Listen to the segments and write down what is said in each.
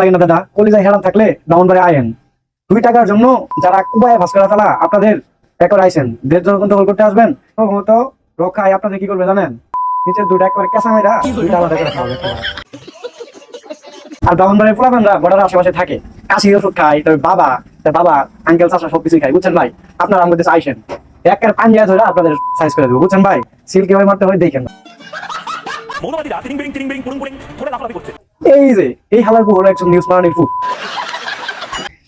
লাগে না, দাদা? থাকলে আয়েন। দুই টাকার জন্য যারা কুবায় ভাস করা ফেলা আপনাদের একবার আইসেন। দখল করতে আসবেন। রক্ষায় আপনাদের কি করবে জানেন? নিচের দুইটা একবার কেঁচা মেয়েরা দুইটা বর্ডার আশেপাশে থাকে। কাশি ওষুধ খায় তবে বাবা, তার বাবা, আঙ্কেল চাষা সবকিছুই খায়, বুঝছেন ভাই? আপনারা আমাদের আইসেন। একের পাঞ্জিয়া ধরে আপনাদের সাইজ করে দেবো, বুঝছেন ভাই? সিল কীভাবে মারতে হয়, দেখেন। মৌলবাদীরা তিরিং বিরিং তিরিং বিরিং পুরুং পুরিং করে লাফালাফি করছে। এই যে এই হালার পুরো একজন নিউজ পড়ানোর ফুট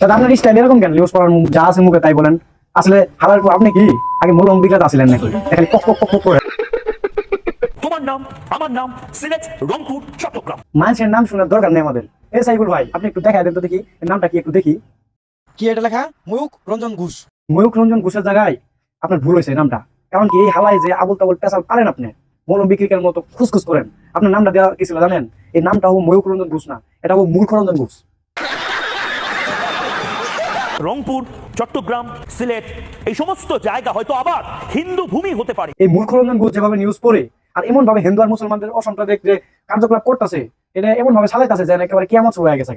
দাদা আপনার স্টাইল এরকম কেন নিউজ পড়ার যা আছে মুখে তাই বলেন? আসলে হালার পর আপনি কি? আগে মূল অম্বিকাতে আসলেন নাকি? এখানে কক কক কক করে। তোমার নাম আমার নাম সিলেট রংপুর চট্টগ্রাম। মানুষের নাম শোনার দরকার নেই আমাদের। এই সাইবুল ভাই আপনি একটু দেখাই দেন তো দেখি নামটা কি একটু দেখি। কি এটা লেখা? ময়ূক রঞ্জন ঘোষ। ময়ূক রঞ্জন ঘোষের জায়গায় আপনার ভুল হয়েছে নামটা। কারণ কি এই হালাই যে আবুল তাবুল পেশাল পারেন আপনি? মলম বিক্রিকার মতো খুসখুস করেন। আপনার নামটা দেওয়া কি ছিল জানেন? এই নামটা হব ময়ূক রঞ্জন ঘোষ না এটা হব মূর্খ রঞ্জন ঘোষ। রংপুর চট্টগ্রাম সিলেট এই সমস্ত জায়গা হয়তো আবার হিন্দু ভূমি হতে পারে। এই মূর্খরঞ্জন ঘোষ যেভাবে নিউজ পড়ে আর এমন ভাবে হিন্দু আর মুসলমানদের অসাম্প্রদায়িক যে কার্যকলাপ করতেছে এটা এমন ভাবে চালাইতেছে যেন একেবারে কিয়ামত শুরু হয়ে গেছে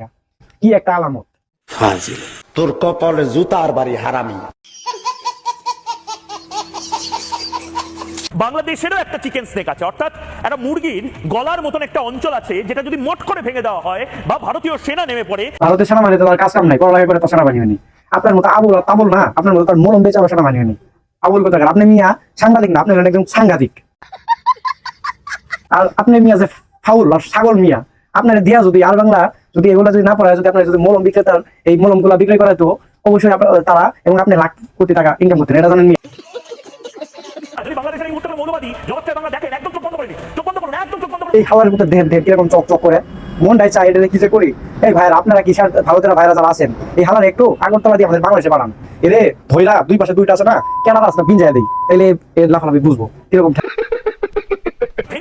কি একটা আলামত। ফাজিল তোর কপালে জুতার বাড়ি হারামি। বাংলাদেশেরও একটা চিকেন স্নেক আছে। অর্থাৎ একটা মুরগির গলার মতন একটা অঞ্চল আছে, যেটা যদি মোট করে ভেঙে দেওয়া হয় বা ভারতীয় সেনা নেমে পড়ে, ভারতের সেনাবাহিনী তো তার কাজ কাম নাই, পড়ালেখা করে তো সেনাবাহিনী হয়নি। আপনার মতো আবুল তাবুল না, আপনার মতো তার মরম বেচা সেনাবাহিনী হয়নি। আবুল কথা আপনি মিয়া সাংঘাতিক না, আপনি একদম সাংঘাতিক। আর আপনি মিয়া যে ফাউল আর ছাগল মিয়া, আপনার দিয়া যদি আর বাংলা যদি এগুলো যদি না পড়ায়, যদি আপনার যদি মলম বিক্রেতার এই মলমগুলা বিক্রয় করায় তো অবশ্যই তারা এবং আপনি লাখ কোটি টাকা ইনকাম করতেন। এটা জানেন মিয়া আর যদি বাংলাদেশের এই মুহূর্তে মৌলবাদী জবাব চাই বাংলা দেখেন একদম চোখ বন্ধ করে চোখ বন্ধ করুন একদম চোখ বন্ধ করুন। এই কীরকম চক চক করে। মনটাই চাই এটা কি যে করি? এই আপনারা কি ভারতের ভাইরা যারা আছেন এই হালার একটু আগরতলা দিয়ে আমাদের বাংলাদেশে বানান। এরে দুই পাশে দুইটা আছে না? কেনারা আছে না? বিঞ্জায় দিই তাইলে এর লাফালাফি বুঝব। কীরকম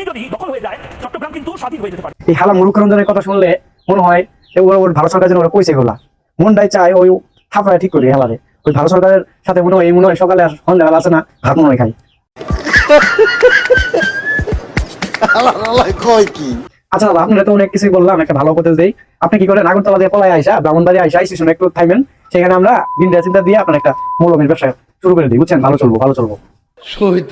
যদি দখল হয়ে যায় চট্টগ্রাম কিন্তু স্বাধীন হয়ে যেতে পারে। এই হালা কথা শুনলে মনে হয় ওরা ওর ভারত সরকার যেন ওরা কইছে এগুলা। মনটাই চায় ওই থাপায় ঠিক করি হেলারে ওই ভারত সরকারের সাথে মনে হয় এই মনে হয় সকালে সন্ধ্যাবেলা আছে না ভাত মনে হয় খাই কয় কি? আচ্ছা দাদা আপনারা তো অনেক কিছুই বললাম একটা ভালো উপদেশ দেই। আপনি কি করেন আগরতলা দিয়ে পলায় আইসা ব্রাহ্মণবাড়ি আইসা স্টেশনে একটু থাইবেন সেখানে আমরা বিন্দিয়া চিন্তা দিয়ে আপনার একটা মৌলমের ব্যবসা শুরু করে দিই বুঝছেন? ভালো চলবো ভালো চলবো। শহীদ